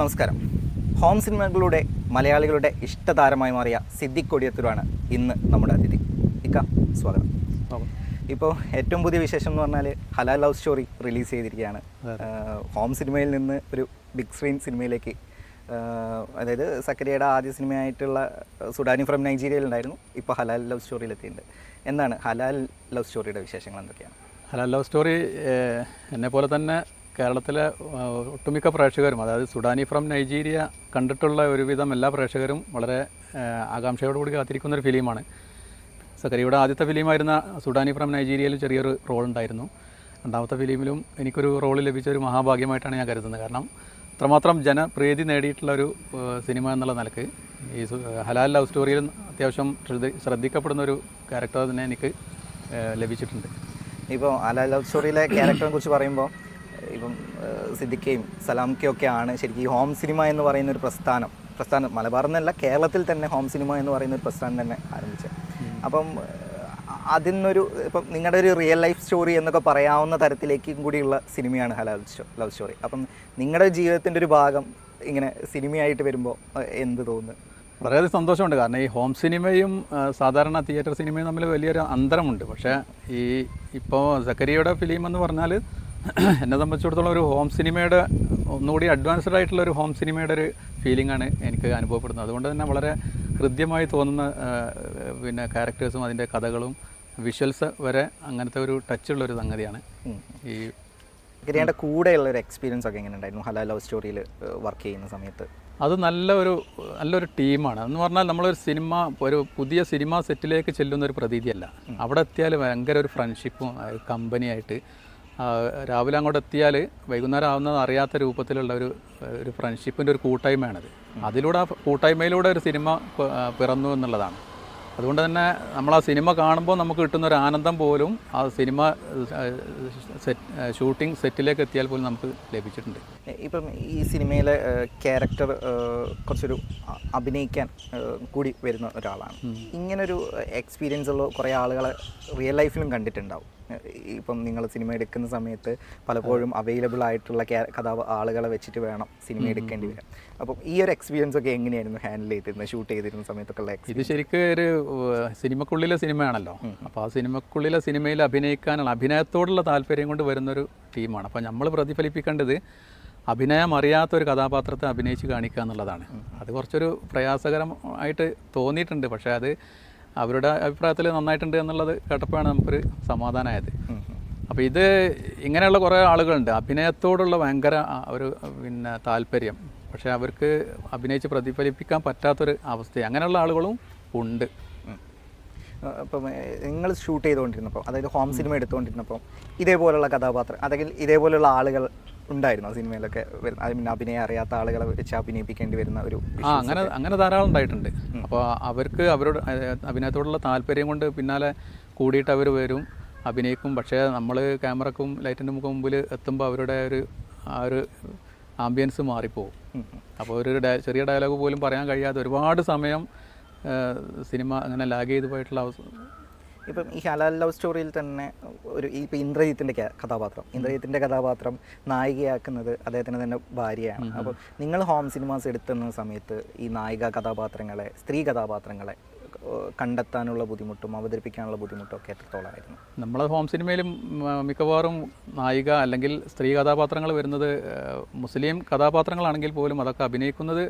നമസ്കാരം. ഹോം സിനിമകളുടെ മലയാളികളുടെ ഇഷ്ടതാരമായി മാറിയ സിദ്ദിഖ് കൊടിയത്തൂരാണ് ഇന്ന് നമ്മുടെ അതിഥി. ഇക്ക സ്വാഗതം. ഇപ്പോൾ ഏറ്റവും പുതിയ വിശേഷം എന്ന് പറഞ്ഞാൽ ഹലാൽ ലവ് സ്റ്റോറി റിലീസ് ചെയ്തിരിക്കുകയാണ്. ഹോം സിനിമയിൽ നിന്ന് ഒരു ബിഗ് സ്ക്രീൻ സിനിമയിലേക്ക് അതായത് സക്കരിയയുടെ ആദ്യ സിനിമയായിട്ടുള്ള സുഡാനി ഫ്രം നൈജീരിയയിൽ ഉണ്ടായിരുന്നു. ഇപ്പോൾ ഹലാൽ ലവ് സ്റ്റോറിയിലെത്തിയിട്ടുണ്ട് എന്താണ് ഹലാൽ ലവ് സ്റ്റോറിയുടെ വിശേഷങ്ങൾ എന്തൊക്കെയാണ്? ഹലാൽ ലവ് സ്റ്റോറി എന്നെ പോലെ തന്നെ കേരളത്തിലെ ഒട്ടുമിക്ക പ്രേക്ഷകരും അതായത് സുഡാനി ഫ്രം നൈജീരിയ കണ്ടിട്ടുള്ള ഒരുവിധം എല്ലാ പ്രേക്ഷകരും വളരെ ആകാംക്ഷയോടുകൂടി കാത്തിരിക്കുന്ന ഒരു ഫിലിമാണ് സക്കരിയുടെ ആദ്യത്തെ ഫിലിമായിരുന്ന സുഡാനി ഫ്രം നൈജീരിയയിൽ ചെറിയൊരു റോൾ ഉണ്ടായിരുന്നു. രണ്ടാമത്തെ ഫിലിമിലും എനിക്കൊരു റോൾ ലഭിച്ച ഒരു മഹാഭാഗ്യമായിട്ടാണ് ഞാൻ കരുതുന്നത്. കാരണം അത്രമാത്രം ജനപ്രീതി നേടിയിട്ടുള്ള ഒരു സിനിമ എന്നുള്ള നിലയ്ക്ക് ഈ ഹലാൽ ലവ് സ്റ്റോറിയിൽ അത്യാവശ്യം ശ്രദ്ധിക്കപ്പെടുന്ന ഒരു ക്യാരക്ടർ തന്നെ എനിക്ക് ലഭിച്ചിട്ടുണ്ട്. ഇപ്പോൾ ഹലാൽ ലവ് സ്റ്റോറിയിലെ ക്യാരക്ടറിനെ കുറിച്ച് പറയുമ്പോൾ ഇപ്പം സിദ്ദിഖയും സലാംക്കയും ഒക്കെ ആണ് ശരിക്കും ഈ ഹോം സിനിമ എന്ന് പറയുന്ന ഒരു പ്രസ്ഥാനം. പ്രസ്ഥാനം മലബാർ എന്നല്ല കേരളത്തിൽ തന്നെ ഹോം സിനിമ എന്ന് പറയുന്ന ഒരു പ്രസ്ഥാനം തന്നെ ആരംഭിച്ചത്. അപ്പം അതിൽ അതിനൊരു ഇപ്പം നിങ്ങളുടെ ഒരു റിയൽ ലൈഫ് സ്റ്റോറി എന്നൊക്കെ പറയാവുന്ന തരത്തിലേക്കും കൂടിയുള്ള സിനിമയാണ് ഹലാൽ ലവ് സ്റ്റോറി. അപ്പം നിങ്ങളുടെ ജീവിതത്തിന്റെ ഒരു ഭാഗം ഇങ്ങനെ സിനിമയായിട്ട് വരുമ്പോൾ എന്ത് തോന്നുന്നു? വളരെയധികം സന്തോഷമുണ്ട്. കാരണം ഈ ഹോം സിനിമയും സാധാരണ തിയേറ്റർ സിനിമയും തമ്മിൽ വലിയൊരു അന്തരമുണ്ട്. പക്ഷേ ഈ ഇപ്പോൾ സക്കരിയുടെ ഫിലിം എന്ന് പറഞ്ഞാൽ എന്നെ സംബന്ധിച്ചിടത്തോളം ഒരു ഹോം സിനിമയുടെ ഒന്നുകൂടി അഡ്വാൻസ്ഡ് ആയിട്ടുള്ള ഒരു ഹോം സിനിമയുടെ ഒരു ഫീലിംഗ് ആണ് എനിക്ക് അനുഭവപ്പെടുന്നത്. അതുകൊണ്ട് തന്നെ വളരെ ഹൃദ്യമായി തോന്നുന്ന പിന്നെ ക്യാരക്ടേഴ്സും അതിന്റെ കഥകളും വിഷ്വൽസ് വരെ അങ്ങനത്തെ ഒരു ടച്ചുള്ള ഒരു സംഗതിയാണ്. ഈ ഗ്രിയുടെ കൂടെയുള്ള ഒരു എക്സ്പീരിയൻസ് ഒക്കെ എങ്ങനെ ഉണ്ടായിരുന്നു ഹലാ ലവ് സ്റ്റോറിയിൽ വർക്ക് ചെയ്യുന്ന സമയത്ത്. അത് നല്ലൊരു നല്ലൊരു ടീമാണ് എന്ന് പറഞ്ഞാൽ നമ്മളൊരു സിനിമ ഒരു പുതിയ സിനിമ സെറ്റിലേക്ക് ചെല്ലുന്ന ഒരു പ്രതീതിയല്ല. അവിടെ എത്തിയാൽ ഭയങ്കര ഒരു ഫ്രണ്ട്ഷിപ്പും കമ്പനിയായിട്ട് രാവിലെ അങ്ങോട്ട് എത്തിയാൽ വൈകുന്നേരം ആവുന്നത് അറിയാത്ത രൂപത്തിലുള്ള ഒരു ഒരു ഫ്രണ്ട്ഷിപ്പിന്റെ ഒരു കൂട്ടായ്മയാണത്. അതിലൂടെ ആ കൂട്ടായ്മയിലൂടെ ഒരു സിനിമ പിറന്നു എന്നുള്ളതാണ്. അതുകൊണ്ട് തന്നെ നമ്മൾ ആ സിനിമ കാണുമ്പോൾ നമുക്ക് കിട്ടുന്ന ഒരു ആനന്ദം പോലും ആ സിനിമ സെറ്റ് ഷൂട്ടിംഗ് സെറ്റിലേക്ക് എത്തിയാൽ പോലും നമുക്ക് ലഭിച്ചിട്ടുണ്ട്. ഇപ്പം ഈ സിനിമയിലെ ക്യാരക്ടർ കുറച്ചൊരു അഭിനയിക്കാൻ കൂടി വരുന്ന ഒരാളാണ്. ഇങ്ങനൊരു എക്സ്പീരിയൻസ് ഉള്ള കുറേ ആളുകളെ റിയൽ ലൈഫിലും കണ്ടിട്ടുണ്ടാവും. ഇപ്പം നിങ്ങൾ സിനിമ എടുക്കുന്ന സമയത്ത് പലപ്പോഴും അവൈലബിൾ ആയിട്ടുള്ള കഥ ആളുകളെ വെച്ചിട്ട് വേണം സിനിമ എടുക്കേണ്ടി വരാം അപ്പം ഈ ഒരു എക്സ്പീരിയൻസ് ഒക്കെ എങ്ങനെയായിരുന്നു ഹാൻഡിൽ ചെയ്തിരുന്നത് ഷൂട്ട് ചെയ്തിരുന്ന സമയത്തൊക്കെ ഉള്ള ഇത് ശരിക്കും ഒരു സിനിമക്കുള്ളിലെ സിനിമയാണല്ലോ. അപ്പോൾ ആ സിനിമക്കുള്ളിലെ സിനിമയിൽ അഭിനയിക്കാനുള്ള അഭിനയത്തോടുള്ള താല്പര്യം കൊണ്ട് വരുന്നൊരു ടീമാണ്. അപ്പോൾ നമ്മൾ പ്രതിഫലിപ്പിക്കേണ്ടത് അഭിനയം അറിയാത്ത ഒരു കഥാപാത്രത്തെ അഭിനയിച്ച് കാണിക്കുക എന്നുള്ളതാണ് അത് കുറച്ചൊരു പ്രയാസകരമായിട്ട് തോന്നിയിട്ടുണ്ട്. പക്ഷേ അത് അവരുടെ അഭിപ്രായത്തിൽ നന്നായിട്ടുണ്ട് എന്നുള്ളത് കേട്ടപ്പോഴാണ് നമുക്കൊരു സമാധാനമായത്. അപ്പോൾ ഇത് ഇങ്ങനെയുള്ള കുറേ ആളുകളുണ്ട്. അഭിനയത്തോടുള്ള ഭയങ്കര ഒരു പിന്നെ താല്പര്യം. പക്ഷേ അവർക്ക് അഭിനയിച്ച് പ്രതിഫലിപ്പിക്കാൻ പറ്റാത്തൊരു അവസ്ഥ അങ്ങനെയുള്ള ആളുകളും ഉണ്ട്. അപ്പം നിങ്ങൾ ഷൂട്ട് ചെയ്തുകൊണ്ടിരുന്നപ്പോൾ അതായത് ഹോം സിനിമ എടുത്തുകൊണ്ടിരുന്നപ്പോൾ ഇതേപോലുള്ള കഥാപാത്രം അല്ലെങ്കിൽ ഇതേപോലെയുള്ള ആളുകൾ ഉണ്ടായിരുന്നു ആ സിനിമയിലൊക്കെ ഐ മീൻ അഭിനയം അറിയാത്ത ആളുകളെ വെച്ച് അഭിനയിപ്പിക്കേണ്ടി വരുന്ന ഒരു ആ അങ്ങനെ അങ്ങനെ ധാരാളം ഉണ്ടായിട്ടുണ്ട്. അപ്പോൾ അവർക്ക് അവരോട് അഭിനയത്തോടുള്ള താല്പര്യം കൊണ്ട് പിന്നാലെ കൂടിയിട്ട് അവർ വരും അഭിനയിക്കും. പക്ഷേ നമ്മൾ ക്യാമറക്കും ലൈറ്റിന്റെ മുമ്പിൽ എത്തുമ്പോൾ അവരുടെ ഒരു ആ ഒരു ആംബിയൻസ് മാറിപ്പോവും. അപ്പോൾ ഒരു ചെറിയ ഡയലോഗ് പോലും പറയാൻ കഴിയാതെ ഒരുപാട് സമയം സിനിമ അങ്ങനെ ലാഗ് ചെയ്ത് പോയിട്ടുള്ള ഇപ്പം ഈ ഹലാൽ ലവ് സ്റ്റോറിയിൽ തന്നെ ഒരു ഇപ്പം ഇന്ദ്രജിത്തിന്റെ കഥാപാത്രം. ഇന്ദ്രജിത്തിന്റെ കഥാപാത്രം നായികയാക്കുന്നത് അദ്ദേഹത്തിന് തന്നെ ഭാര്യയാണ്. അപ്പോൾ നിങ്ങൾ ഹോം സിനിമാസ് എടുത്തുന്ന സമയത്ത് ഈ നായിക കഥാപാത്രങ്ങളെ സ്ത്രീ കഥാപാത്രങ്ങളെ കണ്ടെത്താനുള്ള ബുദ്ധിമുട്ടും അവതരിപ്പിക്കാനുള്ള ബുദ്ധിമുട്ടും ഒക്കെ എത്രത്തോളമായിരുന്നു? നമ്മളെ ഹോം സിനിമയിലും മിക്കവാറും നായിക അല്ലെങ്കിൽ സ്ത്രീ കഥാപാത്രങ്ങൾ വരുന്നത് മുസ്ലിം കഥാപാത്രങ്ങളാണെങ്കിൽ പോലും അതൊക്കെ അഭിനയിക്കുന്നത്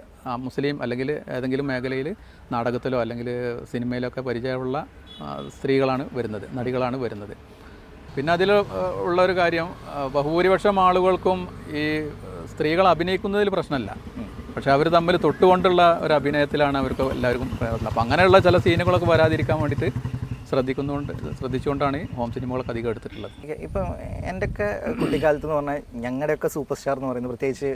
മുസ്ലിം അല്ലെങ്കിൽ ഏതെങ്കിലും മേഖലയിൽ നാടകത്തിലോ അല്ലെങ്കിൽ സിനിമയിലൊക്കെ പരിചയമുള്ള സ്ത്രീകളാണ് വരുന്നത് നടികളാണ് വരുന്നത്. പിന്നെ അതിൽ ഉള്ളൊരു ഉള്ള ഒരു കാര്യം ബഹുഭൂരിപക്ഷം ആളുകൾക്കും ഈ സ്ത്രീകൾ അഭിനയിക്കുന്നതിൽ പ്രശ്നമല്ല. പക്ഷെ അവർ തമ്മിൽ തൊട്ടുകൊണ്ടുള്ള ഒരു അഭിനയത്തിലാണ് അവർക്ക് എല്ലാവർക്കും അപ്പോൾ അങ്ങനെയുള്ള ചില സീനുകളൊക്കെ വരാതിരിക്കാൻ വേണ്ടിയിട്ട് ശ്രദ്ധിക്കുന്നുണ്ട് ശ്രദ്ധിച്ചുകൊണ്ടാണ് ഹോം സിനിമകളൊക്കെ അധികം എടുത്തിട്ടുള്ളത്. ഇപ്പം എന്റെയൊക്കെ കുട്ടിക്കാലത്ത് എന്ന് പറഞ്ഞാൽ ഞങ്ങളുടെയൊക്കെ സൂപ്പർ സ്റ്റാർ എന്ന് പറയുന്നത് പ്രത്യേകിച്ച്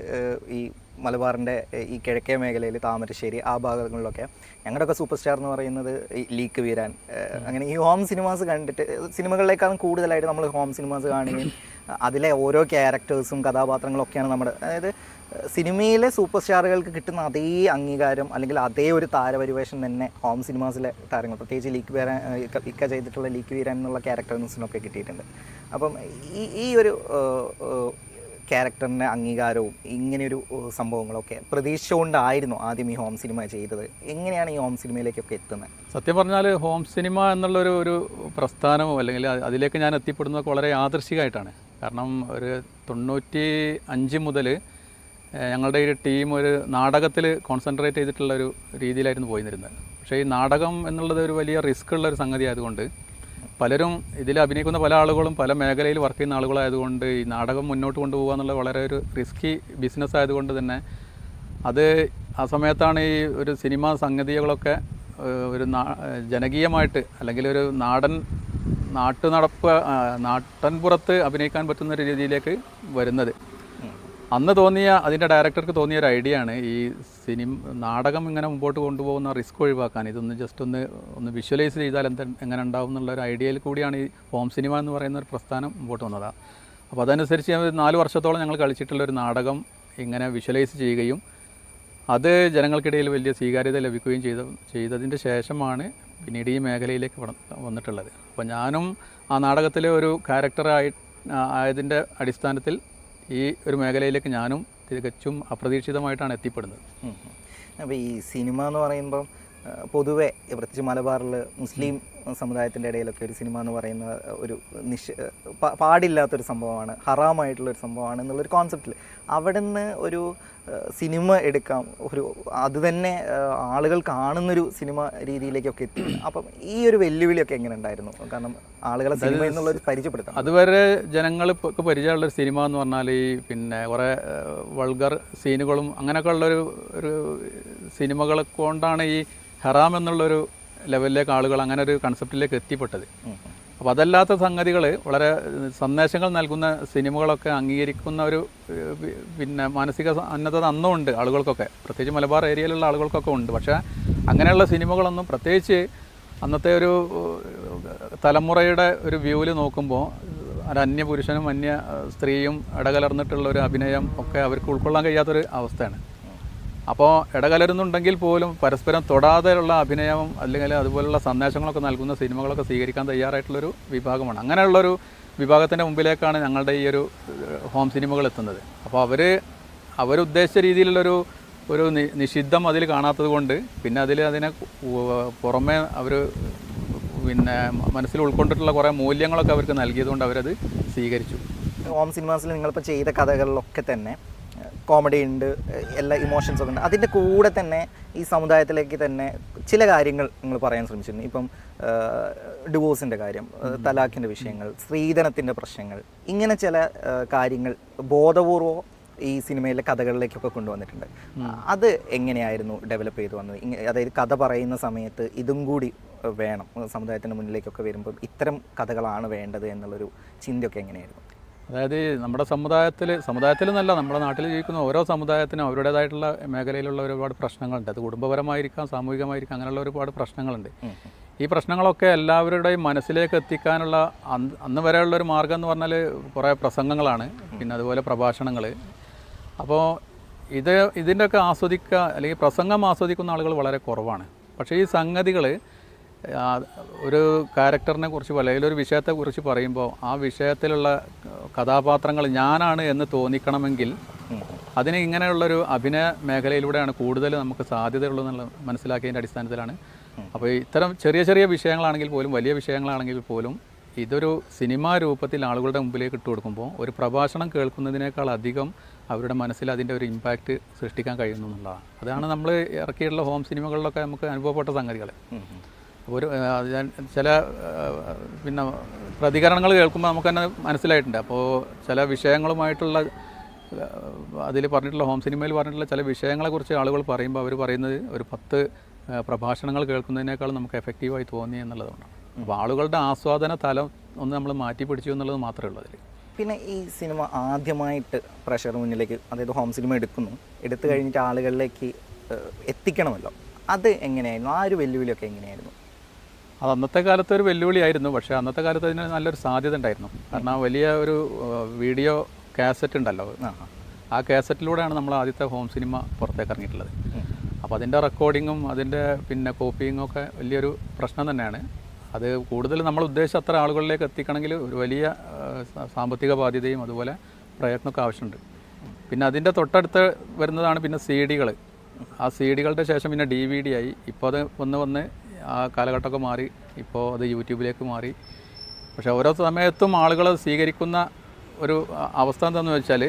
ഈ മലബാറിന്റെ ഈ കിഴക്കേ മേഖലയിൽ താമരശ്ശേരി ആ ഭാഗങ്ങളിലൊക്കെ ഞങ്ങളുടെയൊക്കെ സൂപ്പർ സ്റ്റാർ എന്ന് പറയുന്നത് ഈ ലീക്ക് വീരാൻ. അങ്ങനെ ഈ ഹോം സിനിമാസ് കണ്ടിട്ട് സിനിമകളിലേക്കാളും കൂടുതലായിട്ട് നമ്മൾ ഹോം സിനിമാസ് കാണുകയും അതിലെ ഓരോ ക്യാരക്ടേഴ്സും കഥാപാത്രങ്ങളൊക്കെയാണ് നമ്മുടെ അതായത് സിനിമയിലെ സൂപ്പർ സ്റ്റാറുകൾക്ക് കിട്ടുന്ന അതേ അംഗീകാരം അല്ലെങ്കിൽ അതേ ഒരു താരപരിവേഷം തന്നെ ഹോം സിനിമാസിലെ താരങ്ങൾ. പ്രത്യേകിച്ച് ലീക്ക് വീരാൻ ഇക്ക ചെയ്തിട്ടുള്ള ലീക്ക് വീരാൻ എന്നുള്ള ക്യാരക്ടേഴ്സിനൊക്കെ കിട്ടിയിട്ടുണ്ട്. അപ്പം ഈ ഈ ഒരു ക്യാരക്ടറിന്റെ അംഗീകാരവും ഇങ്ങനെയൊരു സംഭവങ്ങളൊക്കെ പ്രതീക്ഷ കൊണ്ടായിരുന്നു ആദ്യം ഈ ഹോം സിനിമ ചെയ്തത്. എങ്ങനെയാണ് ഈ ഹോം സിനിമയിലേക്കൊക്കെ എത്തുന്നത്? സത്യം പറഞ്ഞാൽ ഹോം സിനിമ എന്നുള്ളൊരു ഒരു പ്രസ്ഥാനമോ അല്ലെങ്കിൽ അതിലേക്ക് ഞാൻ എത്തിപ്പെടുന്നതൊക്കെ വളരെ ആദർശികമായിട്ടാണ് കാരണം ഒരു തൊണ്ണൂറ്റി അഞ്ച് മുതൽ ഞങ്ങളുടെ ഒരു ടീം ഒരു നാടകത്തിൽ കോൺസെൻട്രേറ്റ് ചെയ്തിട്ടുള്ള ഒരു രീതിയിലായിരുന്നു പോയിരുന്നത് പക്ഷേ ഈ നാടകം എന്നുള്ളത് ഒരു വലിയ റിസ്ക് ഉള്ള ഒരു സംഗതി ആയതുകൊണ്ട് പലരും ഇതിൽ അഭിനയിക്കുന്ന പല ആളുകളും പല മേഖലയിൽ വർക്ക് ചെയ്യുന്ന ആളുകളായതുകൊണ്ട് ഈ നാടകം മുന്നോട്ട് കൊണ്ടുപോകുക എന്നുള്ളത് വളരെ ഒരു റിസ്കി ബിസിനസ് ആയതുകൊണ്ട് തന്നെ അത് ആ സമയത്താണ് ഈ ഒരു സിനിമാ സംഗതികളൊക്കെ ഒരു ജനകീയമായിട്ട് അല്ലെങ്കിൽ ഒരു നാടൻ നാട്ടു നടപ്പ് നാട്ടൻപുറത്ത് അഭിനയിക്കാൻ പറ്റുന്ന ഒരു രീതിയിലേക്ക് വരുന്നത്. അന്ന് തോന്നിയ അതിന്റെ ഡയറക്ടർക്ക് തോന്നിയ ഒരു ഐഡിയ ആണ് ഈ സിനിമ നാടകം ഇങ്ങനെ മുമ്പോട്ട് കൊണ്ടുപോകുന്ന റിസ്ക് ഒഴിവാക്കാൻ. ഇതൊന്ന് ജസ്റ്റ് ഒന്ന് ഒന്ന് വിഷ്വലൈസ് ചെയ്താൽ എന്ത് എങ്ങനെ ഉണ്ടാവും എന്നുള്ള ഒരു ഐഡിയയിൽ കൂടിയാണ് ഈ ഹോം സിനിമ എന്ന് പറയുന്ന ഒരു പ്രസ്ഥാനം മുമ്പോട്ട് വന്നത്. അപ്പോൾ അതനുസരിച്ച് നാല് വർഷത്തോളം ഞങ്ങൾ കളിച്ചിട്ടുള്ള ഒരു നാടകം ഇങ്ങനെ വിഷ്വലൈസ് ചെയ്യുകയും അത് ജനങ്ങൾക്കിടയിൽ വലിയ സ്വീകാര്യത ലഭിക്കുകയും ചെയ്ത ചെയ്തതിന്റെ ശേഷമാണ് പിന്നീട് ഈ മേഖലയിലേക്ക് വന്നിട്ടുള്ളത്. അപ്പോൾ ഞാനും ആ നാടകത്തിലെ ഒരു ക്യാരക്ടറായി ആയതിന്റെ അടിസ്ഥാനത്തിൽ ഈ ഒരു മേഖലയിലേക്ക് ഞാനും തികച്ചും അപ്രതീക്ഷിതമായിട്ടാണ് എത്തിപ്പെടുന്നത്. അപ്പോൾ ഈ സിനിമ എന്ന് പറയുമ്പം പൊതുവേ പ്രത്യേകിച്ച് മലബാറിൽ മുസ്ലിം സമുദായത്തിന്റെ ഇടയിലൊക്കെ ഒരു സിനിമ എന്ന് പറയുന്ന ഒരു നിഷ് പാടില്ലാത്തൊരു സംഭവമാണ് ഹറാമായിട്ടുള്ളൊരു സംഭവമാണ് എന്നുള്ളൊരു കോൺസെപ്റ്റിൽ അവിടെ നിന്ന് ഒരു സിനിമ എടുക്കാം ഒരു അത് തന്നെ ആളുകൾ കാണുന്നൊരു സിനിമ രീതിയിലേക്കൊക്കെ എത്തി. അപ്പം ഈ ഒരു വെല്ലുവിളിയൊക്കെ എങ്ങനെ ഉണ്ടായിരുന്നു? കാരണം ആളുകളെ സിനിമ എന്നുള്ളൊരു പരിചയപ്പെടുത്താം അതുവരെ ജനങ്ങൾ ഇപ്പോൾ പരിചയമുള്ള ഒരു സിനിമ എന്ന് പറഞ്ഞാൽ ഈ പിന്നെ കുറേ വൾഗർ സീനുകളും അങ്ങനെയൊക്കെ ഉള്ളൊരു ഒരു സിനിമകളെ കൊണ്ടാണ് ഈ ഹറാം എന്നുള്ളൊരു ലെവലിലേക്ക് ആളുകൾ അങ്ങനെ ഒരു കൺസെപ്റ്റിലേക്ക് എത്തിപ്പെട്ടത്. അപ്പോൾ അതല്ലാത്ത സംഗതികൾ വളരെ സന്ദേശങ്ങൾ നൽകുന്ന സിനിമകളൊക്കെ അംഗീകരിക്കുന്ന ഒരു പിന്നെ മാനസിക അന്നത അന്നുമുണ്ട് ആളുകൾക്കൊക്കെ. പ്രത്യേകിച്ച് മലബാർ ഏരിയയിലുള്ള ആളുകൾക്കൊക്കെ ഉണ്ട്. പക്ഷേ അങ്ങനെയുള്ള സിനിമകളൊന്നും പ്രത്യേകിച്ച് അന്നത്തെ ഒരു തലമുറയുടെ ഒരു വ്യൂവിൽ നോക്കുമ്പോൾ ഒരു അന്യ പുരുഷനും അന്യ സ്ത്രീയും ഇടകലർന്നിട്ടുള്ള ഒരു അഭിനയം ഒക്കെ അവർക്ക് ഉൾക്കൊള്ളാൻ കഴിയാത്തൊരു അവസ്ഥയാണ്. അപ്പോൾ ഇടകലരുന്നുണ്ടെങ്കിൽ പോലും പരസ്പരം തൊടാതെയുള്ള അഭിനയം അല്ലെങ്കിൽ അതുപോലുള്ള സന്ദേശങ്ങളൊക്കെ നൽകുന്ന സിനിമകളൊക്കെ സ്വീകരിക്കാൻ തയ്യാറായിട്ടുള്ളൊരു വിഭാഗമാണ്. അങ്ങനെയുള്ളൊരു വിഭാഗത്തിന്റെ മുമ്പിലേക്കാണ് ഞങ്ങളുടെ ഈ ഒരു ഹോം സിനിമകൾ എത്തുന്നത്. അപ്പോൾ അവർ അവരുദ്ദേശിച്ച രീതിയിലുള്ളൊരു ഒരു നിഷിദ്ധം അതിൽ കാണാത്തത് കൊണ്ട് പിന്നെ അതിൽ അതിനെ പുറമെ അവർ പിന്നെ മനസ്സിൽ ഉൾക്കൊണ്ടിട്ടുള്ള കുറേ മൂല്യങ്ങളൊക്കെ അവർക്ക് നൽകിയതുകൊണ്ട് അവരത് സ്വീകരിച്ചു. ഹോം സിനിമാസിൽ നിങ്ങളിപ്പോൾ ചെയ്ത കഥകളിലൊക്കെ തന്നെ കോമഡി ഉണ്ട് എല്ലാ ഇമോഷൻസ് ഒക്കെ ഉണ്ട്. അതിന്റെ കൂടെ തന്നെ ഈ സമുദായത്തിലേക്ക് തന്നെ ചില കാര്യങ്ങൾ നിങ്ങൾ പറയാൻ ശ്രമിച്ചിരുന്നു. ഇപ്പം ഡിവോഴ്സിന്റെ കാര്യം തലാഖിന്റെ വിഷയങ്ങൾ സ്ത്രീധനത്തിന്റെ പ്രശ്നങ്ങൾ ഇങ്ങനെ ചില കാര്യങ്ങൾ ബോധപൂർവം ഈ സിനിമയിലെ കഥകളിലേക്കൊക്കെ കൊണ്ടുവന്നിട്ടുണ്ട്. അത് എങ്ങനെയായിരുന്നു ഡെവലപ്പ് ചെയ്തു വന്നത്? അതായത് കഥ പറയുന്ന സമയത്ത് ഇതും കൂടി വേണം. സമുദായത്തിന്റെ മുന്നിലേക്കൊക്കെ വരുമ്പോൾ ഇത്തരം കഥകളാണ് വേണ്ടത് എന്നുള്ളൊരു ചിന്തയൊക്കെ എങ്ങനെയായിരുന്നു? അതായത് നമ്മുടെ സമുദായത്തിൽ സമുദായത്തിൽ എന്നല്ല നമ്മുടെ നാട്ടിൽ ജീവിക്കുന്ന ഓരോ സമുദായത്തിനും അവരുടേതായിട്ടുള്ള മേഖലയിലുള്ള ഒരുപാട് പ്രശ്നങ്ങളുണ്ട്. അത് കുടുംബപരമായിരിക്കാം സാമൂഹികമായിരിക്കാം അങ്ങനെയുള്ള ഒരുപാട് പ്രശ്നങ്ങളുണ്ട്. ഈ പ്രശ്നങ്ങളൊക്കെ എല്ലാവരുടെയും മനസ്സിലേക്ക് എത്തിക്കാനുള്ള അന്ന് അന്ന് വരെയുള്ള ഒരു മാർഗം എന്ന് പറഞ്ഞാൽ കുറേ പ്രസംഗങ്ങളാണ്. പിന്നെ അതുപോലെ പ്രഭാഷണങ്ങൾ അപ്പോൾ ഇത് ഇതിന്റെയൊക്കെ ആസ്വദിക്കുക അല്ലെങ്കിൽ പ്രസംഗം ആസ്വദിക്കുന്ന ആളുകൾ വളരെ കുറവാണ്. പക്ഷേ ഈ സംഗതികൾ ഒരു ക്യാരക്ടറിനെ കുറിച്ച് അല്ലെങ്കിൽ ഒരു വിഷയത്തെക്കുറിച്ച് പറയുമ്പോൾ ആ വിഷയത്തിലുള്ള കഥാപാത്രങ്ങൾ ഞാനാണ് എന്ന് തോന്നിക്കണമെങ്കിൽ അതിന് ഇങ്ങനെയുള്ളൊരു അഭിനയ മേഖലയിലൂടെയാണ് കൂടുതൽ നമുക്ക് സാധ്യതയുള്ളതെന്നുള്ള മനസ്സിലാക്കിയതിന്റെ അടിസ്ഥാനത്തിലാണ്. അപ്പോൾ ഇത്തരം ചെറിയ ചെറിയ വിഷയങ്ങളാണെങ്കിൽ പോലും വലിയ വിഷയങ്ങളാണെങ്കിൽ പോലും ഇതൊരു സിനിമാ രൂപത്തിൽ ആളുകളുടെ മുമ്പിലേക്ക് ഇട്ട് കൊടുക്കുമ്പോൾ ഒരു പ്രഭാഷണം കേൾക്കുന്നതിനേക്കാൾ അധികം അവരുടെ മനസ്സിൽ അതിന്റെ ഒരു ഇമ്പാക്റ്റ് സൃഷ്ടിക്കാൻ കഴിയുന്നു എന്നുള്ളതാണ്. അതാണ് നമ്മൾ ഇറക്കിയിട്ടുള്ള ഹോം സിനിമകളിലൊക്കെ നമുക്ക് അനുഭവപ്പെട്ട സംഗതികൾ. ഒരു ഞാൻ ചില പിന്നെ പ്രതികരണങ്ങൾ കേൾക്കുമ്പോൾ നമുക്ക് തന്നെ മനസ്സിലായിട്ടുണ്ട്. അപ്പോൾ ചില വിഷയങ്ങളുമായിട്ടുള്ള അതിൽ പറഞ്ഞിട്ടുള്ള ഹോം സിനിമയിൽ പറഞ്ഞിട്ടുള്ള ചില വിഷയങ്ങളെക്കുറിച്ച് ആളുകൾ പറയുമ്പോൾ അവർ പറയുന്നത് ഒരു പത്ത് പ്രഭാഷണങ്ങൾ കേൾക്കുന്നതിനേക്കാൾ നമുക്ക് എഫക്റ്റീവായി തോന്നി എന്നുള്ളതുകൊണ്ടാണ് അപ്പോൾ ആളുകളുടെ ആസ്വാദന തലം ഒന്ന് നമ്മൾ മാറ്റി പിടിച്ചു എന്നുള്ളത് മാത്രമേ ഉള്ളൂ അതിൽ. പിന്നെ ഈ സിനിമ ആദ്യമായിട്ട് പ്രഷർ മുന്നിലേക്ക് അതായത് ഹോം സിനിമ എടുക്കുന്നു. എടുത്തു കഴിഞ്ഞിട്ട് ആളുകളിലേക്ക് എത്തിക്കണമല്ലോ. അത് എങ്ങനെയായിരുന്നു? ആ ഒരു വെല്ലുവിളിയൊക്കെ എങ്ങനെയായിരുന്നു? അത് അന്നത്തെ കാലത്ത് ഒരു വെല്ലുവിളിയായിരുന്നു. പക്ഷേ അന്നത്തെ കാലത്ത് അതിന് നല്ലൊരു സാധ്യത ഉണ്ടായിരുന്നു. കാരണം ആ വലിയ ഒരു വീഡിയോ കാസറ്റ് ഉണ്ടല്ലോ. ആ കാസറ്റിലൂടെയാണ് നമ്മൾ ആദ്യത്തെ ഹോം സിനിമ പുറത്തേക്ക് ഇറങ്ങിയിട്ടുള്ളത്. അപ്പോൾ അതിന്റെ റെക്കോർഡിങ്ങും അതിന്റെ പിന്നെ കോപ്പിയിങ്ങും ഒക്കെ വലിയൊരു പ്രശ്നം തന്നെയാണ്. അത് കൂടുതൽ നമ്മൾ ഉദ്ദേശിച്ച അത്ര ആളുകളിലേക്ക് എത്തിക്കണമെങ്കിൽ ഒരു വലിയ സാമ്പത്തിക ബാധ്യതയും അതുപോലെ പ്രയത്നമൊക്കെ ആവശ്യമുണ്ട്. പിന്നെ അതിന്റെ തൊട്ടടുത്ത് വരുന്നതാണ് പിന്നെ സി ഡികൾ ആ സി ഡികളുടെ ശേഷം പിന്നെ ഡി വി ഡി ആയി. ഇപ്പോൾ അത് വന്ന് വന്ന് ആ കാലഘട്ടമൊക്കെ മാറി ഇപ്പോൾ അത് യൂട്യൂബിലേക്ക് മാറി. പക്ഷേ ഓരോ സമയത്തും ആളുകൾ സ്വീകരിക്കുന്ന ഒരു അവസ്ഥ എന്താണെന്ന് വെച്ചാൽ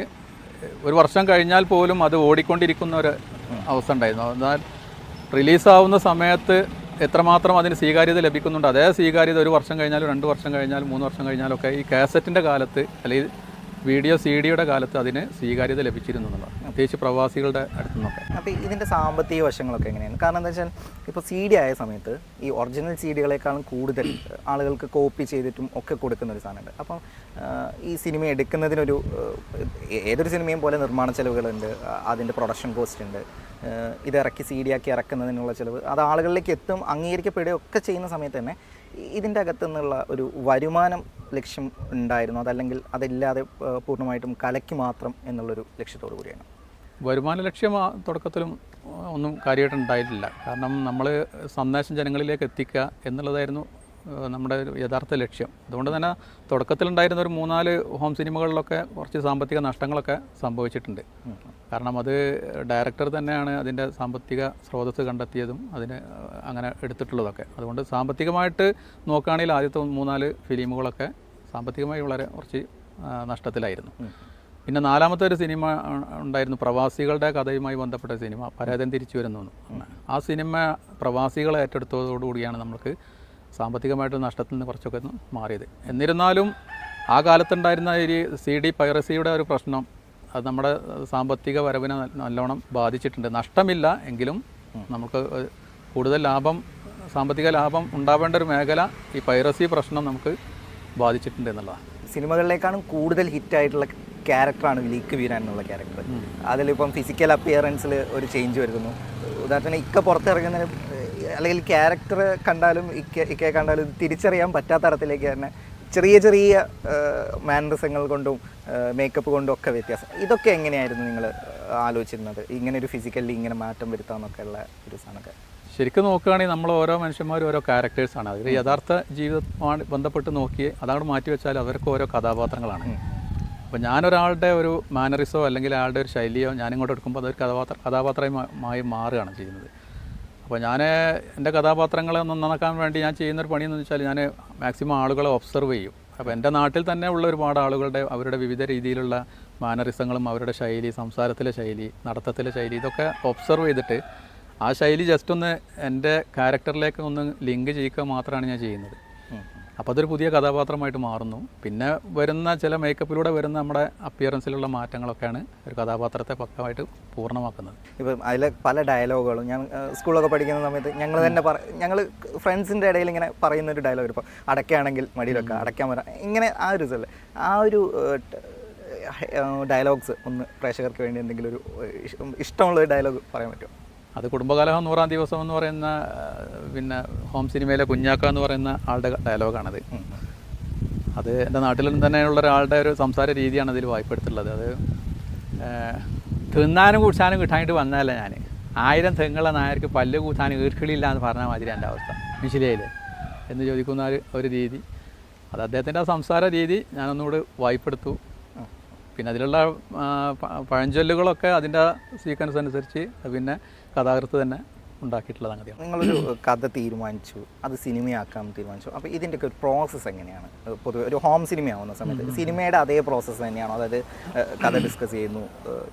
ഒരു വർഷം കഴിഞ്ഞാൽ പോലും അത് ഓടിക്കൊണ്ടിരിക്കുന്ന ഒരു അവസ്ഥ ഉണ്ടായിരുന്നു. എന്നാൽ റിലീസാവുന്ന സമയത്ത് എത്രമാത്രം അതിന് സ്വീകാര്യത ലഭിക്കുന്നുണ്ട് അതേ സ്വീകാര്യത ഒരു വർഷം കഴിഞ്ഞാലും രണ്ട് വർഷം കഴിഞ്ഞാലും മൂന്ന് വർഷം കഴിഞ്ഞാലും ഒക്കെ ഈ കാസറ്റിന്റെ കാലത്ത് അല്ലെങ്കിൽ വീഡിയോ സി ഡിയുടെ കാലത്ത് അതിന് സ്വീകാര്യത ലഭിച്ചിരുന്നു എന്നുള്ളതാണ്. പ്രത്യേകിച്ച് പ്രവാസികളുടെ അടുത്തു നിന്നൊക്കെ. അപ്പോൾ ഇതിന്റെ സാമ്പത്തിക വശങ്ങളൊക്കെ എങ്ങനെയാണ്? കാരണം എന്താ വെച്ചാൽ ഇപ്പോൾ സി ഡി ആയ സമയത്ത് ഈ ഒറിജിനൽ സി ഡികളെക്കാളും കൂടുതൽ ആളുകൾക്ക് കോപ്പി ചെയ്തിട്ടും ഒക്കെ കൊടുക്കുന്ന ഒരു സാധനമുണ്ട്. അപ്പം ഈ സിനിമ എടുക്കുന്നതിനൊരു ഏതൊരു സിനിമയും പോലെ നിർമ്മാണ ചെലവുകളുണ്ട് അതിന്റെ പ്രൊഡക്ഷൻ കോസ്റ്റ് ഉണ്ട് ഇത് ഇറക്കി സി ഡി ആക്കി ഇറക്കുന്നതിനുള്ള ചിലവ് അത് ആളുകളിലേക്ക് എത്തും അംഗീകരിക്കപ്പെടുകയും ഒക്കെ ചെയ്യുന്ന സമയത്ത് തന്നെ ഇതിന്റെ അകത്തു നിന്നുള്ള ഒരു വരുമാനം ലക്ഷ്യം ഉണ്ടായിരുന്നു? അതല്ലെങ്കിൽ അതില്ലാതെ പൂർണമായിട്ടും കലയ്ക്ക് മാത്രം എന്നുള്ളൊരു ലക്ഷ്യത്തോടു കൂടിയാണ്. വരുമാന ലക്ഷ്യം തുടക്കത്തിലും ഒന്നും കാര്യമായിട്ട് ഉണ്ടായിട്ടില്ല. കാരണം നമ്മൾ സന്ദേശം ജനങ്ങളിലേക്ക് എത്തിക്കുക എന്നുള്ളതായിരുന്നു നമ്മുടെ യഥാർത്ഥ ലക്ഷ്യം. അതുകൊണ്ട് തന്നെ തുടക്കത്തിലുണ്ടായിരുന്ന ഒരു മൂന്നാൽ ഹോം സിനിമകളിലൊക്കെ കുറച്ച് സാമ്പത്തിക നഷ്ടങ്ങളൊക്കെ സംഭവിച്ചിട്ടുണ്ട്. കാരണം അത് ഡയറക്ടർ തന്നെയാണ് അതിന്റെ സാമ്പത്തിക സ്രോതസ്സ് കണ്ടെത്തിയതും അതിന് അങ്ങനെ എടുത്തിട്ടുള്ളതൊക്കെ. അതുകൊണ്ട് സാമ്പത്തികമായിട്ട് നോക്കുകയാണെങ്കിൽ ആദ്യത്തെ മൂന്നാൽ ഫിലിമുകളൊക്കെ സാമ്പത്തികമായി വളരെ കുറച്ച് നഷ്ടത്തിലായിരുന്നു. പിന്നെ നാലാമത്തെ ഒരു സിനിമ ഉണ്ടായിരുന്നു പ്രവാസികളുടെ കഥയുമായി ബന്ധപ്പെട്ട സിനിമ പരാതൻ തിരിച്ചു വരുന്നു ആ സിനിമ പ്രവാസികളെ ഏറ്റെടുത്തതോടുകൂടിയാണ് നമ്മൾക്ക് സാമ്പത്തികമായിട്ട് നഷ്ടത്തിൽ നിന്ന് കുറച്ചൊക്കെ മാറിയത്. എന്നിരുന്നാലും ആ കാലത്തുണ്ടായിരുന്ന ഒരു സി ഡി പൈറസിയുടെ ഒരു പ്രശ്നം അത് നമ്മുടെ സാമ്പത്തിക വരവിനെ നല്ലോണം ബാധിച്ചിട്ടുണ്ട്. നഷ്ടമില്ല എങ്കിലും നമുക്ക് കൂടുതൽ ലാഭം സാമ്പത്തിക ലാഭം ഉണ്ടാവേണ്ട ഒരു മേഖല ഈ പൈറസി പ്രശ്നം നമുക്ക് ബാധിച്ചിട്ടുണ്ട് എന്നുള്ളതാണ് സിനിമകളിലേക്കാളും കൂടുതൽ ഹിറ്റായിട്ടുള്ള ക്യാരക്ടറാണ് ലീക്ക് വീരാൻ എന്നുള്ള ക്യാരക്ടർ അതിലിപ്പം ഫിസിക്കൽ അപ്പിയറൻസിൽ ഒരു ചേഞ്ച് വരുന്നു. ഉദാഹരണത്തിന് ഇക്ക പുറത്തിറങ്ങുന്നതിന് അല്ലെങ്കിൽ ക്യാരക്ടർ കണ്ടാലും ഇക്ക ഇക്കയെ കണ്ടാലും തിരിച്ചറിയാൻ പറ്റാത്ത തരത്തിലേക്ക് തന്നെ ചെറിയ ചെറിയ മാനറിസങ്ങൾ കൊണ്ടും മേക്കപ്പ് കൊണ്ടും ഒക്കെ വ്യത്യാസം. ഇതൊക്കെ എങ്ങനെയായിരുന്നു നിങ്ങൾ ആലോചിച്ചിരുന്നത്? ഇങ്ങനെ ഒരു ഫിസിക്കലി ഇങ്ങനെ മാറ്റം വരുത്താമെന്നൊക്കെ ഉള്ള ഒരു സാധനമൊക്കെ. ശരിക്കും നോക്കുകയാണെങ്കിൽ നമ്മൾ ഓരോ മനുഷ്യന്മാരും ഓരോ ക്യാരക്ടേഴ്സാണ് അതിൽ യഥാർത്ഥ ജീവിതമാണ് ബന്ധപ്പെട്ട് നോക്കി അതങ്ങോട്ട് മാറ്റി വെച്ചാൽ അവർക്ക് ഓരോ കഥാപാത്രങ്ങളാണ്. അപ്പോൾ ഞാനൊരാളുടെ ഒരു മാനറിസോ അല്ലെങ്കിൽ അയാളുടെ ഒരു ശൈലിയോ ഞാനിങ്ങോട്ട് എടുക്കുമ്പോൾ അതൊരു കഥാപാത്ര കഥാപാത്രമായി മാറുകയാണ് ചെയ്യുന്നത്. അപ്പോൾ ഞാൻ എന്റെ കഥാപാത്രങ്ങളെ നന്നാക്കാൻ വേണ്ടി ഞാൻ ചെയ്യുന്നൊരു പണിയെന്ന് വെച്ചാൽ ഞാൻ മാക്സിമം ആളുകളെ ഒബ്സർവ് ചെയ്യും. അപ്പോൾ എന്റെ നാട്ടിൽ തന്നെ ഉള്ള ഒരുപാട് ആളുകളുടെ അവരുടെ വിവിധ രീതിയിലുള്ള മാനറിസങ്ങളും അവരുടെ ശൈലി സംസാരത്തിലെ ശൈലി നടത്തത്തിലെ ശൈലി ഇതൊക്കെ ഒബ്സർവ് ചെയ്തിട്ട് ആ ശൈലി ജസ്റ്റ് ഒന്ന് എന്റെ ക്യാരക്ടറിലേക്ക് ഒന്ന് ലിങ്ക് ചെയ്യുക മാത്രമാണ് ഞാൻ ചെയ്യുന്നത്. അപ്പോൾ അതൊരു പുതിയ കഥാപാത്രമായിട്ട് മാറുന്നു. പിന്നെ വരുന്ന ചില മേക്കപ്പിലൂടെ വരുന്ന നമ്മുടെ അപ്പിയറൻസിലുള്ള മാറ്റങ്ങളൊക്കെയാണ് ഒരു കഥാപാത്രത്തെ പക്കമായിട്ട് പൂർണമാക്കുന്നത്. ഇപ്പം അതിലെ പല ഡയലോഗുകളും ഞാൻ സ്കൂളൊക്കെ പഠിക്കുന്ന സമയത്ത് ഞങ്ങൾ തന്നെ പറ ഞങ്ങൾ ഫ്രണ്ട്സിന്റെ ഇടയിൽ ഇങ്ങനെ പറയുന്ന ഒരു ഡയലോഗ് ഇപ്പോൾ അടയ്ക്കുകയാണെങ്കിൽ മടിയിലൊക്കെ അടയ്ക്കാൻ വരാം. ഇങ്ങനെ ആ ഒരു ഇതല്ലേ ആ ഒരു ഡയലോഗ്സ് ഒന്ന് പ്രേക്ഷകർക്ക് വേണ്ടി എന്തെങ്കിലും ഒരു ഇഷ്ടമുള്ള ഒരു ഡയലോഗ് പറയാൻ പറ്റുമോ? അത് കുടുംബകലഹം നൂറാം ദിവസം എന്ന് പറയുന്ന പിന്നെ ഹോം സിനിമയിലെ കുഞ്ഞാക്ക എന്ന് പറയുന്ന ആളുടെ ഡയലോഗാണത്. അത് എന്റെ നാട്ടിൽ തന്നെയുള്ള ഒരാളുടെ ഒരു സംസാര രീതിയാണ് അതിൽ വായ്പെടുത്തുള്ളത്. അത് തിന്നാനും കുടിച്ചാനും കിട്ടാനായിട്ട് വന്നതല്ല ഞാൻ ആയിരം തെങ്ങളെ നായർക്ക് പല്ല് കൂട്ടാൻ ഈർക്കിളിയില്ല എന്ന് പറഞ്ഞാൽ മാതിരി എന്റെ അവസ്ഥ. മിശിലയിൽ എന്ന് ചോദിക്കുന്ന ഒരു ഒരു രീതി. അത് അദ്ദേഹത്തിന്റെ ആ സംസാര രീതി ഞാനൊന്നുകൂടി വായ്പെടുത്തു. പിന്നെ അതിലുള്ള പഴഞ്ചൊല്ലുകളൊക്കെ അതിന്റെ സീക്വൻസ് അനുസരിച്ച് പിന്നെ കഥാകൃത്ത് തന്നെ ഉണ്ടാക്കിയിട്ടുള്ള സംഗതിയാണ്. നിങ്ങളൊരു കഥ തീരുമാനിച്ചു അത് സിനിമയാക്കാൻ തീരുമാനിച്ചു. അപ്പോൾ ഇതിന്റെയൊക്കെ ഒരു പ്രോസസ്സ് എങ്ങനെയാണ്? പൊതുവെ ഒരു ഹോം സിനിമയാവുന്ന സമയത്ത് സിനിമയുടെ അതേ പ്രോസസ്സ് തന്നെയാണോ? അതായത് കഥ ഡിസ്കസ് ചെയ്യുന്നു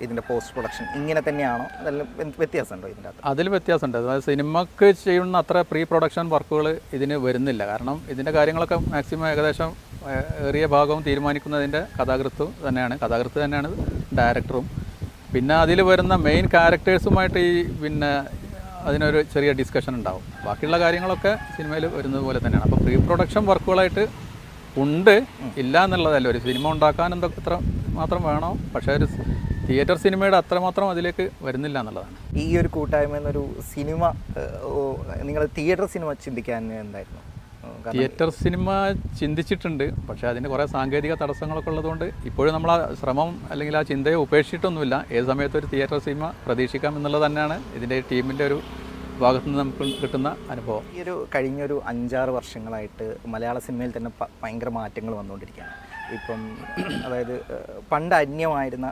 ഇതിന്റെ പോസ്റ്റ് പ്രൊഡക്ഷൻ ഇങ്ങനെ തന്നെയാണോ? അതെല്ലാം വ്യത്യാസമുണ്ടോ ഇതിന്റെ അകത്ത്? അതിൽ വ്യത്യാസമുണ്ട്. അതായത് സിനിമക്ക് ചെയ്യുന്ന അത്ര പ്രീ പ്രൊഡക്ഷൻ വർക്കുകൾ ഇതിന് വരുന്നില്ല. കാരണം ഇതിന്റെ കാര്യങ്ങളൊക്കെ മാക്സിമം ഏകദേശം ഏറിയ ഭാഗവും തീരുമാനിക്കുന്നതിന്റെ കഥാകൃത്ത് തന്നെയാണ്. കഥാകൃത്ത് തന്നെയാണ് ഡയറക്ടറും പിന്നെ അതിൽ വരുന്ന മെയിൻ ക്യാരക്ടേഴ്സുമായിട്ട് ഈ പിന്നെ അതിനൊരു ചെറിയ ഡിസ്കഷൻ ഉണ്ടാവും. ബാക്കിയുള്ള കാര്യങ്ങളൊക്കെ സിനിമയിൽ വരുന്നത് പോലെ തന്നെയാണ്. അപ്പോൾ പ്രീ പ്രൊഡക്ഷൻ വർക്കുകളായിട്ട് ഉണ്ട്. ഇല്ല എന്നുള്ളതല്ല. ഒരു സിനിമ ഉണ്ടാക്കാൻ എന്തൊക്കെ ഇത്ര മാത്രം വേണോ? പക്ഷേ ഒരു തിയേറ്റർ സിനിമയുടെ അത്രമാത്രം അതിലേക്ക് വരുന്നില്ല എന്നുള്ളതാണ്. ഈ ഒരു കൂട്ടായ്മ എന്നൊരു സിനിമ നിങ്ങൾ തിയേറ്റർ സിനിമ ചിന്തിക്കാൻ എന്തായിരുന്നു? തിയേറ്റർ സിനിമ ചിന്തിച്ചിട്ടുണ്ട് പക്ഷേ അതിന് കുറേ സാങ്കേതിക തടസ്സങ്ങളൊക്കെ ഉള്ളതുകൊണ്ട് ഇപ്പോഴും നമ്മൾ ആ ശ്രമം അല്ലെങ്കിൽ ആ ചിന്തയെ ഉപേക്ഷിച്ചിട്ടൊന്നുമില്ല. ഏത് സമയത്തും ഒരു തിയേറ്റർ സിനിമ പ്രതീക്ഷിക്കാം എന്നുള്ളത് തന്നെയാണ് ഇതിന്റെ ടീമിന്റെ ഒരു ഭാഗത്തു നിന്ന് നമുക്ക് കിട്ടുന്ന അനുഭവം. ഈ ഒരു കഴിഞ്ഞൊരു അഞ്ചാറ് വർഷങ്ങളായിട്ട് മലയാള സിനിമയിൽ തന്നെ ഭയങ്കര മാറ്റങ്ങൾ വന്നുകൊണ്ടിരിക്കുകയാണ്. ഇപ്പം അതായത് പണ്ട് അന്യമായിരുന്ന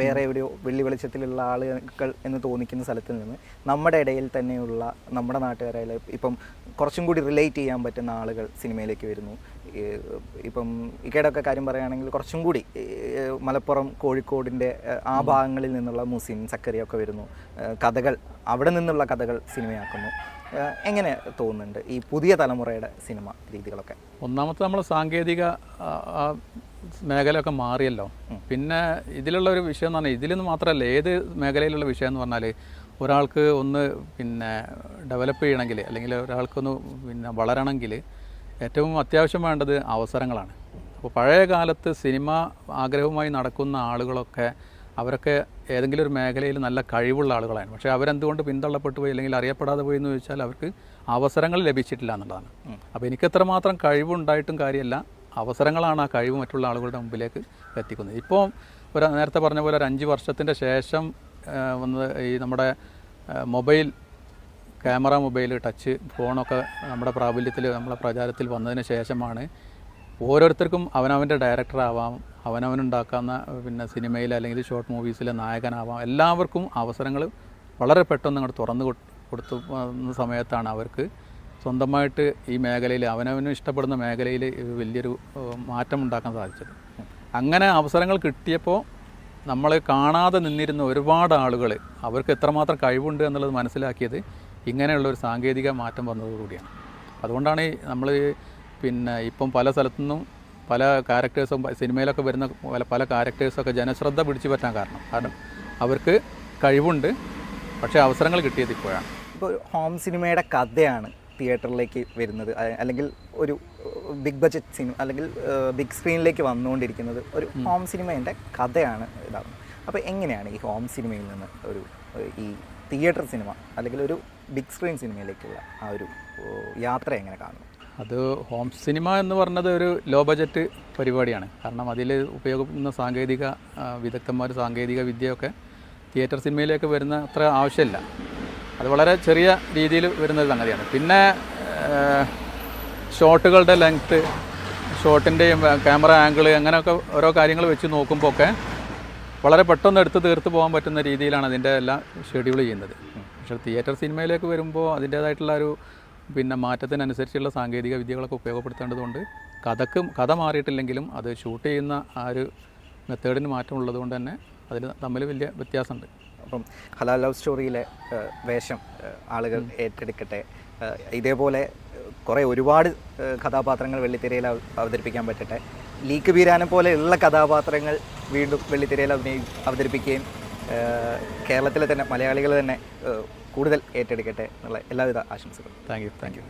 വേറെ എവിടെയോ വെള്ളി വെളിച്ചത്തിലുള്ള ആളുകൾ എന്ന് തോന്നിക്കുന്ന സ്ഥലത്ത് നിന്ന് നമ്മുടെ ഇടയിൽ തന്നെയുള്ള നമ്മുടെ നാട്ടുകാരായാലും ഇപ്പം കുറച്ചും കൂടി റിലേറ്റ് ചെയ്യാൻ പറ്റുന്ന ആളുകൾ സിനിമയിലേക്ക് വരുന്നു. ഇപ്പം ഇക്കയുടെയൊക്കെ കാര്യം പറയുകയാണെങ്കിൽ കുറച്ചും കൂടി മലപ്പുറം കോഴിക്കോടിന്റെ ആ ഭാഗങ്ങളിൽ നിന്നുള്ള മുസിൻ സക്കറിയൊക്കെ വരുന്നു. കഥകൾ അവിടെ നിന്നുള്ള കഥകൾ സിനിമയാക്കുന്നു. എങ്ങനെ തോന്നുന്നുണ്ട് ഈ പുതിയ തലമുറയുടെ സിനിമ രീതികളൊക്കെ? ഒന്നാമത്തെ നമ്മൾ സാങ്കേതിക മേഖലയൊക്കെ മാറിയല്ലോ. പിന്നെ ഇതിലുള്ള ഒരു വിഷയം എന്ന് പറഞ്ഞാൽ ഇതിലെന്ന് മാത്രമല്ല ഏത് മേഖലയിലുള്ള വിഷയം എന്ന് പറഞ്ഞാൽ ഒരാൾക്ക് ഒന്ന് പിന്നെ ഡെവലപ്പ് ചെയ്യണമെങ്കിൽ അല്ലെങ്കിൽ ഒരാൾക്കൊന്ന് പിന്നെ വളരണമെങ്കിൽ ഏറ്റവും അത്യാവശ്യം വേണ്ടത് അവസരങ്ങളാണ്. അപ്പോൾ പഴയ കാലത്ത് സിനിമ ആഗ്രഹവുമായി നടക്കുന്ന ആളുകളൊക്കെ അവരൊക്കെ ഏതെങ്കിലും ഒരു മേഖലയിൽ നല്ല കഴിവുള്ള ആളുകളാണ് പക്ഷേ അവരെന്തുകൊണ്ട് പിന്തള്ളപ്പെട്ടു പോയി അല്ലെങ്കിൽ അറിയപ്പെടാതെ പോയി എന്ന് ചോദിച്ചാൽ അവർക്ക് അവസരങ്ങൾ ലഭിച്ചിട്ടില്ല എന്നുള്ളതാണ്. അപ്പോൾ എനിക്ക് എത്രമാത്രം കഴിവുണ്ടായിട്ടും കാര്യമല്ല അവസരങ്ങളാണ് ആ കഴിവ് മറ്റുള്ള ആളുകളുടെ മുമ്പിലേക്ക് എത്തിക്കുന്നത്. ഇപ്പോൾ ഒരു നേരത്തെ പറഞ്ഞ പോലെ ഒരു അഞ്ച് വർഷത്തിന്റെ ശേഷം വന്ന് വന്നത് ഈ നമ്മുടെ മൊബൈൽ ക്യാമറ മൊബൈൽ ടച്ച് ഫോണൊക്കെ നമ്മുടെ പ്രാബല്യത്തിൽ നമ്മുടെ പ്രചാരത്തിൽ വന്നതിന് ശേഷമാണ് ഓരോരുത്തർക്കും അവനവന്റെ ഡയറക്ടറാവാം അവനവനുണ്ടാക്കാവുന്ന പിന്നെ സിനിമയിൽ അല്ലെങ്കിൽ ഷോർട്ട് മൂവീസിലെ നായകനാവാം എല്ലാവർക്കും അവസരങ്ങൾ വളരെ പെട്ടെന്ന് അങ്ങോട്ട് തുറന്നു കൊടു- കൊടുത്തു സമയത്താണ് അവർക്ക് സ്വന്തമായിട്ട് ഈ മേഖലയിൽ അവനവനും ഇഷ്ടപ്പെടുന്ന മേഖലയിൽ വലിയൊരു മാറ്റം ഉണ്ടാക്കാൻ സാധിച്ചത്. അങ്ങനെ അവസരങ്ങൾ കിട്ടിയപ്പോൾ നമ്മൾ കാണാതെ നിന്നിരുന്ന ഒരുപാട് ആളുകൾ അവർക്ക് എത്രമാത്രം കഴിവുണ്ട് എന്നുള്ളത് മനസ്സിലാക്കിയത് ഇങ്ങനെയുള്ള ഒരു സാങ്കേതിക മാറ്റം വന്നതോടുകൂടിയാണ്. അതുകൊണ്ടാണ് നമ്മൾ പിന്നെ ഇപ്പം പല സ്ഥലത്തുനിന്നും പല ക്യാരക്ടേഴ്സും സിനിമയിലൊക്കെ വരുന്ന പല പല ക്യാരക്ടേഴ്സൊക്കെ ജനശ്രദ്ധ പിടിച്ചു പറ്റാൻ കാരണം. കാരണം അവർക്ക് കഴിവുണ്ട് പക്ഷേ അവസരങ്ങൾ കിട്ടിയത് ഇപ്പോഴാണ്. ഇപ്പോൾ ഹോം സിനിമയുടെ കഥയാണ് തിയേറ്ററിലേക്ക് വരുന്നത്. അല്ലെങ്കിൽ ഒരു ബിഗ് ബജറ്റ് സിനിമ അല്ലെങ്കിൽ ബിഗ് സ്ക്രീനിലേക്ക് വന്നുകൊണ്ടിരിക്കുന്നത് ഒരു ഹോം സിനിമേന്റെ കഥയാണ് ഇതാവുന്നത് അപ്പോൾ എങ്ങനെയാണ് ഈ ഹോം സിനിമയിൽ നിന്ന് ഒരു ഈ തിയേറ്റർ സിനിമ അല്ലെങ്കിൽ ഒരു ബിഗ് സ്ക്രീൻ സിനിമയിലേക്കുള്ള ആ ഒരു യാത്ര എങ്ങനെ കാണുന്നു? അത് ഹോം സിനിമ എന്ന് പറഞ്ഞത് ഒരു ലോ ബജറ്റ് പരിപാടിയാണ്. കാരണം അതിൽ ഉപയോഗിക്കുന്ന സാങ്കേതിക വിദഗ്ധന്മാർ സാങ്കേതിക വിദ്യയൊക്കെ തിയേറ്റർ സിനിമയിലേക്ക് വരുന്ന അത്ര ആവശ്യമില്ല. അത് വളരെ ചെറിയ രീതിയിൽ വരുന്ന ഒരു സംഗതിയാണ് പിന്നെ ഷോട്ടുകളുടെ ലെങ്ത്ത് ഷോട്ടിന്റെയും ക്യാമറ ആംഗിൾ അങ്ങനെയൊക്കെ ഓരോ കാര്യങ്ങൾ വെച്ച് നോക്കുമ്പോൾ ഒക്കെ വളരെ പെട്ടെന്ന് എടുത്ത് തീർത്ത് പോകാൻ പറ്റുന്ന രീതിയിലാണ് അതിന്റെ എല്ലാം ഷെഡ്യൂൾ ചെയ്യുന്നത്. പക്ഷേ തിയേറ്റർ സിനിമയിലേക്ക് വരുമ്പോൾ അതിന്റേതായിട്ടുള്ള ഒരു പിന്നെ മാറ്റത്തിനനുസരിച്ചുള്ള സാങ്കേതിക വിദ്യകളൊക്കെ ഉപയോഗപ്പെടുത്തേണ്ടതുകൊണ്ട് കഥക്ക് കഥ മാറിയിട്ടില്ലെങ്കിലും അത് ഷൂട്ട് ചെയ്യുന്ന ആ ഒരു മെത്തേഡിന് മാറ്റമുള്ളത് കൊണ്ട് തന്നെ അതിൽ തമ്മിൽ വലിയ വ്യത്യാസമുണ്ട്. അപ്പം ഹലാൽ ലവ് സ്റ്റോറിയിലെ വേഷം ആളുകൾ ഏറ്റെടുക്കട്ടെ. ഇതേപോലെ കുറേ ഒരുപാട് കഥാപാത്രങ്ങൾ വെള്ളിത്തിരയിൽ അവതരിപ്പിക്കാൻ പറ്റട്ടെ. ലീക്ക് ബീരാനെ പോലെയുള്ള കഥാപാത്രങ്ങൾ വീണ്ടും വെള്ളിത്തിരയിൽ അഭിനയി അവതരിപ്പിക്കുകയും കേരളത്തിലെ തന്നെ മലയാളികൾ തന്നെ കൂടുതൽ ഏറ്റെടുക്കട്ടെ എന്നുള്ള എല്ലാവിധ ആശംസകളും. Thank you thank U